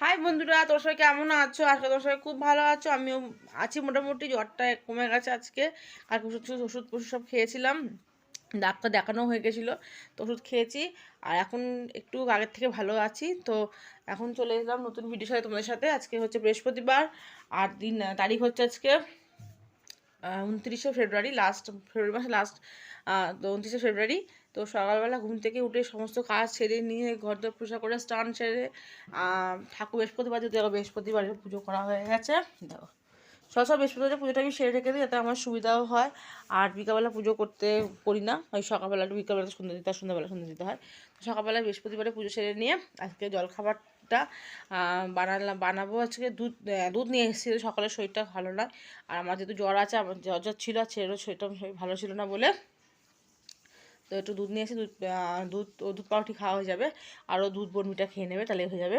High বন্ধুরা তোর সবাই কেমন আছো? আজকে তোর সবাই খুব ভালো আছো। আমিও আছি মোটামুটি, জ্বরটা কমে গেছে আজকে। আর ওষুধ ওষুধ পশু সব খেয়েছিলাম। ডাক্তার দেখানো হয়ে গেছিল, তো ওষুধ খেয়েছি। আর এখন একটু আগের থেকে ভালো আছি, তো এখন চলে এলাম নতুন ভিডিও সাথে তোমাদের সাথে। আজকে হচ্ছে বৃহস্পতিবার, আর দিন, তারিখ হচ্ছে আজকে উনত্রিশে ফেব্রুয়ারি লাস্ট ফেব্রুয়ারি মাসে লাস্ট তো উনত্রিশে ফেব্রুয়ারি। তো সকালবেলা ঘুম থেকে উঠে সমস্ত কাজ ছেড়ে নিয়ে ঘর দর পূজা করে স্নান সেরে ঠাকুর বৃহস্পতিবার যদি দেখো বৃহস্পতিবারে পুজো করা হয়ে গেছে। দেখো, সব বৃহস্পতিবার পুজোটা আমি সেরে রেখে দিই, যাতে আমার সুবিধাও হয়। আর বিকালবেলা পুজো করতে করি না, ওই সকালবেলা বিকালবেলা সন্ধ্যা দিতে হয়, সন্ধ্যাবেলা সন্ধ্যা দিতে হয়। সকালবেলা বৃহস্পতিবারে পুজো সেরে নিয়ে আজকে জলখাবারটা বানালাম, বানাবো আজকে। দুধ দুধ নিয়ে এসেছি সকালের শরীরটা ভালো নয়। আর আমার যেহেতু জ্বর আছে, আমার জ্বর জ্বর ছিল আর ছেলেরও শরীরটা ভালো ছিল না বলে। তো একটু দুধ নিয়ে এসে দুধ দুধ দুধ পাউটি খাওয়া হয়ে যাবে। আরও দুধ বর্মিটা খেয়ে নেবে, তাহলে হয়ে যাবে।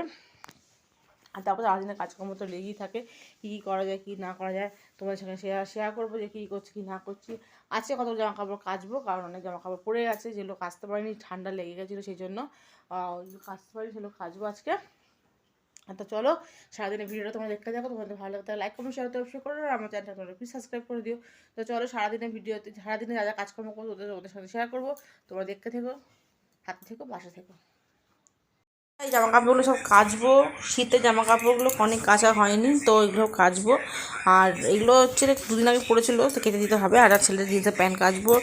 আর তারপর সারাদিনের কাজকর্ম তো লেগেই থাকে। কী কী করা যায়, কী না করা যায়, তোমাদের সঙ্গে শেয়ার শেয়ার করব যে কী করছি, কী না করছি। আজকে কত জামা কাপড় কাচবো, কারণ অনেক জামা কাপড় পরে আছে যেগুলো কাচতে পারিনি, ঠান্ডা লেগে গেছিল সেই জন্য কাচতে পারিনি সেগুলো কাচবো আজকে। তো চলো, সারাদিনের ভিডিওটা তোমরা দেখতে থাকো, তোমাদের ভালো লাগতে লাইক কমেন্ট শেয়ার অবশ্যই করো আর আমার চ্যানেলটা তোমরা প্লিজ সাবস্ক্রাইব করে দিও। তো চলো, সারাদিনের ভিডিওতে সারাদিনে যা যা কাজকর্ম করব, ওদের ওদের সাথে শেয়ার করব। তোমরা দেখতে থেকো, হাতে থেকো বাসা থেকো। এই জামা কাপড়গুলো সব কাচবো। শীতের জামা কাপড়গুলো অনেক কাঁচা হয়নি, তো এগুলো কাচবো। আর এগুলো হচ্ছে দুদিন আগে পড়েছিল, তো কেটে দিতে হবে। আর ছেলের জিন্সের প্যান্ট কাচবো।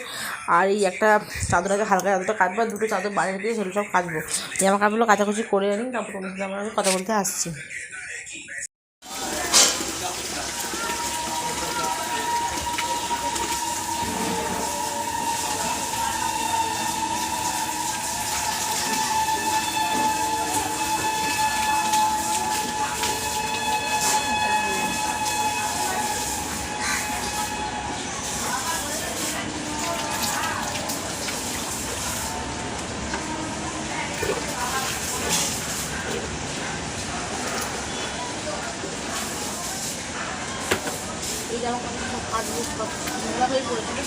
আর এই একটা চাদর আছে, হালকা চাদরটা কাটবো। আর দুটো চাদর বাইরে দিয়ে সেগুলো সব কাচবো। জামা কাপড়গুলো কাচাকুচি করে আনি, তারপর কথা বলতে আসছি। এই জামা কাপড় সব কাচবো সব নোংরা হয়ে পড়েছিল।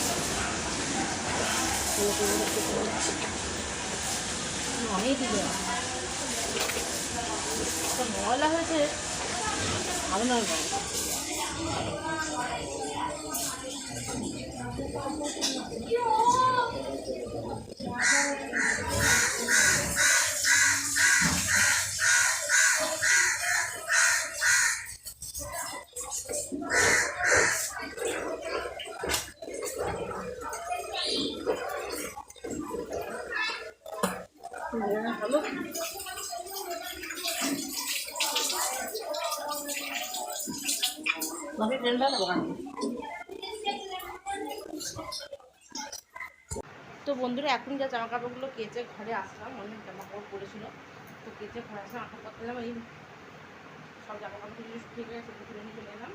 অনেক দিলে ময়লা হয়েছে। ভালো নয় কফি তো বন্ধুরা, এখন যা জামা কাপড়গুলো কেচে ঘরে আসলাম, অনেক জামা কাপড় পরেছিল তো কেচে ঘরে আসলাম আসার পর এই সব জামা কাপড় কিছু শুকিয়ে গেছে, সেগুলো তুলে নিয়ে চলে এলাম।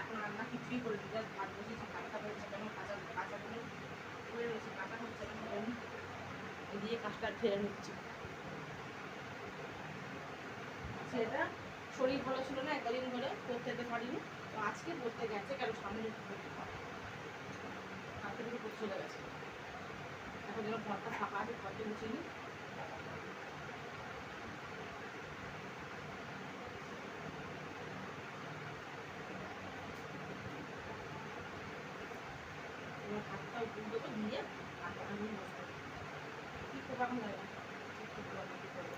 এখন রান্না কিছুই করে দিতে ভাত বসেছি কাঁচা হয়েছে কেন, কাঁচা কাঁচাগুলো কাঁচা হচ্ছে দিয়ে কাজটা ছেড়ে নিচ্ছি। ছেলেটা শরীর ভালো ছিল না একদিন ধরে পড়তে যেতে পারিনি। তো আজকে পড়তে গেছে, কেন সামনে হাতে থেকে পড়তে চলে গেছে। এখন যেন ঘরটা ফাঁকা আছে, ঘরটা মুছে নিই হাতটা উপর দেবো দিয়ে হাতটা আমি বসবো কি করব এখন জানি না কি করব কি করব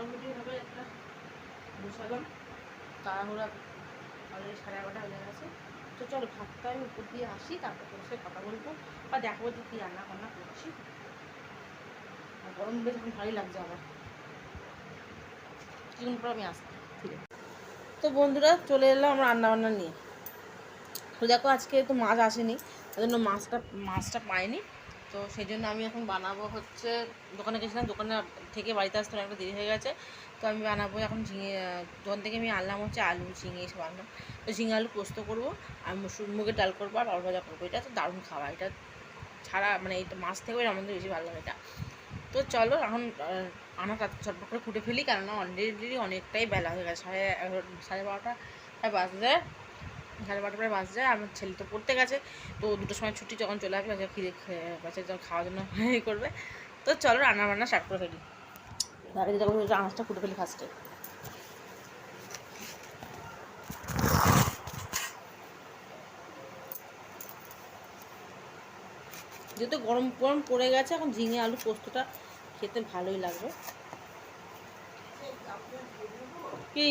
মোটামুটিভাবে একটা বসালাম তাড়াহুড়া অলরেডি সাড়ে এগারোটা হয়ে গেছে। তো চলো ভাতটা আমি উপর দিয়ে আসি তারপর তোর সাথে কথা বলব বা দেখাবো যে কী রান্না বান্না করছি। আর গরম বেশ ভালোই লাগছে আমার কিছুক্ষণ পর আমি আসছি। ঠিক আছে। তো বন্ধুরা চলে এলাম আমরা রান্নাবান্না নিয়ে। তো দেখো আজকে তো মাছ আসেনি তাই জন্য মাছটা মাছটা পাইনি। তো সেই জন্য আমি এখন বানাবো হচ্ছে, দোকানে গেছিলাম, দোকানে থেকে বাড়িতে আসতে অনেকটা দেরি হয়ে গেছে। তো আমি বানাবো এখন ঝিঙে, দোকান থেকে আমি আনলাম হচ্ছে আলু, ঝিঙে এসব আনলাম। তো ঝিঙে আলু পোস্ত করব, আর মুসুর, মুগের ডাল করব, আর ডাল ভাজা করব। এটা তো দারুণ খাওয়া এটা ছাড়া মানে এটা মাছ থেকেও আমাদের বেশি ভালো লাগে এটা। তো চলো, এখন আনা চটপট করে ফুটে ফেলি, কেননা অলরেডি অনেকটাই বেলা হয়ে গেছে, সাড়ে সাড়ে বারোটা প্রায় বাজে। যায় সাড়ে বারোটা প্রায় বাজে যায় আমার ছেলে তো পড়তে গেছে, তো দুটোর সময় ছুটি যখন চলে আসবে বাচ্চা খিদে বাচ্চা যখন খাওয়ার জন্য ইয়ে করবে। তো চলো রান্না বান্না স্টার্ট করে ফেলি। যেটা করব আনাজটা ফুটে ফেলি ফার্স্টে যেহেতু গরম গরম পড়ে গেছে, এখন ঝিঙে আলু পোস্তটা খেতে ভালোই লাগবে। কি?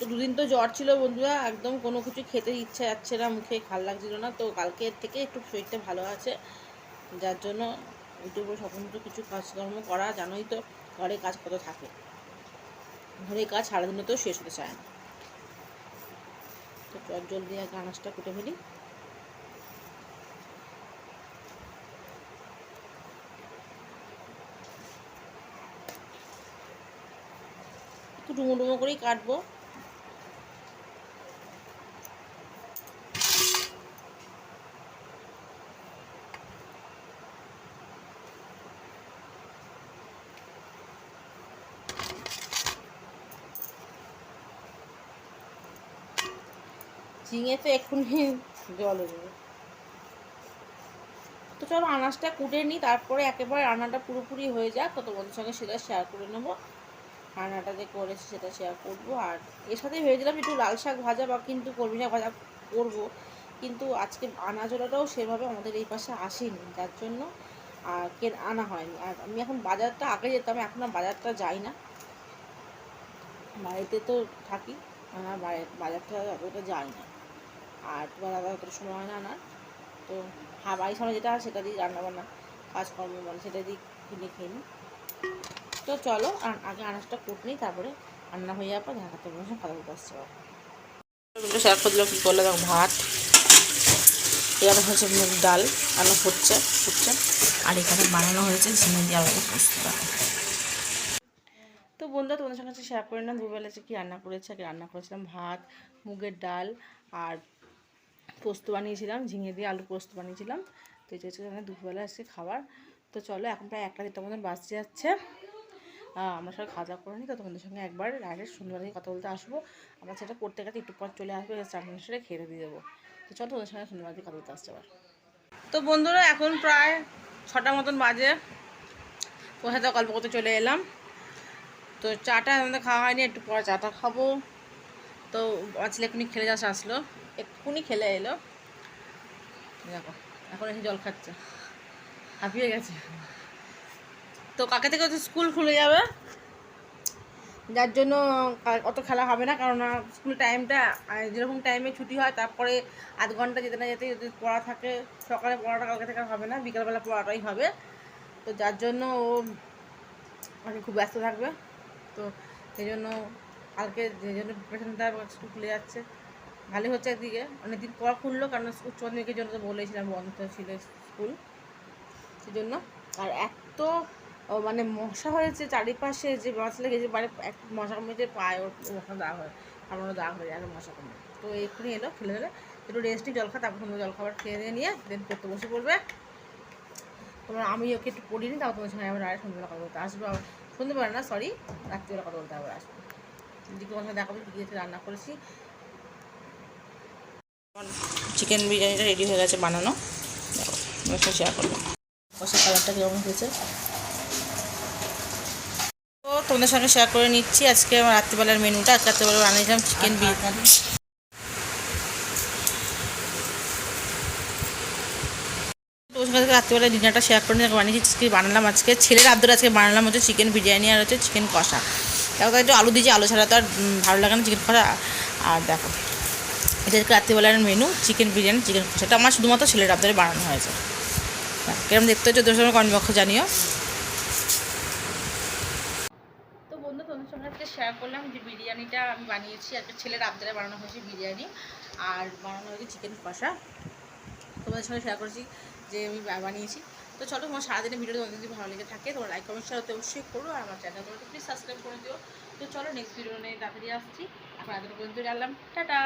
তো দুদিন তো জ্বর ছিল বন্ধুরা, একদম কোনো কিছু খেতে ইচ্ছা যাচ্ছে না, মুখে ভালো লাগছিল না, তো কালকে থেকে একটু শরীরটা ভালো আছে। যার জন্য ইউটিউবে স্বতন্ত্র কিছু কাজকর্ম করা, জানোই তো ঘরে কাজ কত থাকে। ঘরে কাজ সারাদিনে তো শেষ হতে চায় না। তো চট জলদি আগে আনাজটা কুটে ফেলি। একটু ডুমো ডুমো করেই কাটবো। ঝিঙে তো এক্ষুনি জল যাবে তো চলো আনাজটা কুটে নিই তারপরে একেবারে রান্নাটা পুরোপুরি হয়ে যাক। তো তোমাদের সঙ্গে সেটা শেয়ার করে নেব। রান্নাটা যে করেছি সেটা শেয়ার করব। আর এর সাথে ভেবেছিলাম একটু লাল শাক ভাজা বা কিন্তু কলমি শাক ভাজা করব। কিন্তু আজকে আনাজোলাটাও সেভাবে আমাদের এই পাশে আসেনি, যার জন্য আর কেন আনা হয়নি। আর আমি এখন বাজারটা আগে যেতাম, এখন আর বাজারটা যাই না। বাড়িতে তো থাকি, আর বাজারটা অতটা যাই না। আর তোমার দাদা অতটা সময় হয় না আনার। তো হ্যাঁ বাড়ির সামনে যেটা হয় সেটা দিয়ে রান্নাবান্না কাজকর্ম মানে সেটা দিয়ে কিনে খেয়ে নিই। তো চলো আগে আনাজটা কুট নিই, তারপরে রান্না হয়ে যাওয়ার পর দেখাতে বসে কথা বলতে আসছে দিলাম কী করলে, দেখো ভাত এখানে হচ্ছে মুগ ডাল রান্না হচ্ছে ফুটছে আর এখানে বানানো হয়েছে ঝিঙে দিয়ে আলাদা পোস্ত। তো বন্ধুরা, তোমাদের সঙ্গে শেয়ার করে নিলাম দুবেলা কী রান্না করেছে, আগে রান্না করেছিলাম ভাত, মুগের ডাল, আর পোস্ত বানিয়েছিলাম, ঝিঙে দিয়ে আলু পোস্ত বানিয়েছিলাম। তো যে হচ্ছে দুপুরবেলা এসে খাবার। তো চলো, এখন প্রায় একটা দেড়টা মতন বাজতে যাচ্ছে। আমরা সবাই খাওয়া দাওয়া করে নিই তো তোমাদের সঙ্গে একবার ডাইরেক্ট সুন্দর কথা বলতে আসব। আমরা সেটা করতে গেলে একটু পর চলে আসবে চাটনি সেটা খেতে দিয়ে দেবো। তো চলো, তোমাদের সঙ্গে সুন্দর কথা বলতে আসছে আবার। তো বন্ধুরা, এখন প্রায় ছটা মতন বাজে। ওর সাথে গল্প করতে চলে এলাম। তো চাটা আমাদের খাওয়া হয়নি, একটু পরে চাটা খাব। তো আজকে এক্ষুনি খেলে যাস আসলো। এক্ষুনি খেলে এলো। দেখো, এখন এসে জল খাচ্ছে। হাঁপিয়ে গেছে। তো কাকে থেকে হচ্ছে স্কুল খুলে যাবে? যার জন্য অত খেলা হবে না কারণ স্কুল টাইমটা যেরকম টাইমে ছুটি হয়, তারপরে আধ ঘণ্টা যেতে না যেতে যদি পড়া থাকে, সকালে পড়াটা কালকে থেকে হবে না, বিকালবেলা পড়াটাই হবে। তো যার জন্য ও মানে খুব ব্যস্ত থাকবে। তো সেই জন্য কালকে যে জন্য প্রিপারেশনটা স্কুল খুলে যাচ্ছে। ভালোই হচ্ছে একদিকে অনেকদিন পর খুললো, কারণ উচ্চ মাধ্যমিকের জন্য তো বলেছিলাম বন্ধ ছিল স্কুল। সেই জন্য আর এত মানে মশা হয়েছে চারিপাশে, যে মাছ লেগেছে মানে এক মশা কমেছে পায়ে ওর মশা দাগ হয় আমারও দাগ হয়ে যায়, আর মশা কমে তো এক্ষুনি এলো, খেলে দিলে একটু রেস্ট নিই, জল খা, তারপর সুন্দর জল খাবার খেয়ে দিয়ে নিয়ে দেন করতে বসে পড়বে। তোমরা, আমি ওকে একটু পড়িনি তাও তোমার সঙ্গে আবার আরেক সন্ধ্যাবেলা কথা বলতে আসব। সন্ধ্যেবেলা না সরি রাত্রিবেলা কথা বলতে আবার আসব। যদি তোমার সঙ্গে দেখাবো কী রান্না করেছি। চিকেন বিরিয়ানিটা রেডি হয়ে গেছে বানানো। দেখো তোমার সাথে শেয়ার করব। কষা কালারটা কীরকম হয়েছে? তো তোমাদের সঙ্গে শেয়ার করে নিচ্ছি। আজকে আমার রাত্রিবেলার মেনুটা। আজকে রাত্রিবেলা বানিয়েছিলাম চিকেন বিরিয়ানি। তোর সঙ্গে রাত্রিবেলা ডিনারটা শেয়ার করে নিয়ে বানিয়েছি। আজকে বানালাম আজকে। ছেলের আব্দুল আজকে বানালাম হচ্ছে চিকেন বিরিয়ানি আর হচ্ছে চিকেন কষা। দেখো একটু আলু দিয়েছি আলু ছাড়া তো আর ভালো লাগে না চিকেন কষা। আর দেখো এটা রাত্রিবেলার মেনু চিকেন বিরিয়ানি চিকেন এটা আমার শুধুমাত্র ছেলের আব্দুলে বানানো হয়েছে। কেমন দেখতে হচ্ছে তোর সঙ্গে কনবক্ষ জানিও। তো বন্ধু সঙ্গে শেয়ার করলাম যে বিরিয়ানিটা আমি বানিয়েছি। একটা ছেলের আবদারে বানানো হয়েছে বিরিয়ানি আর বানানো হয়েছে চিকেন কষা। তোমাদের সঙ্গে শেয়ার করেছি যে আমি বানিয়েছি। তো চলো, তোমার সারাদিনের ভিডিও তোমাদের যদি ভালো লেগে থাকে, তোমার লাইক কমেন্ট শেয়ার অবশ্যই করো। আর আমার চ্যানেলগুলোকে প্লিজ সাবস্ক্রাইব করে দিও। তো চলো নেক্সট ভিডিও নিয়ে তাড়াতাড়ি আসছি। এখন এতটা পর্যন্ত জানলাম টাটা!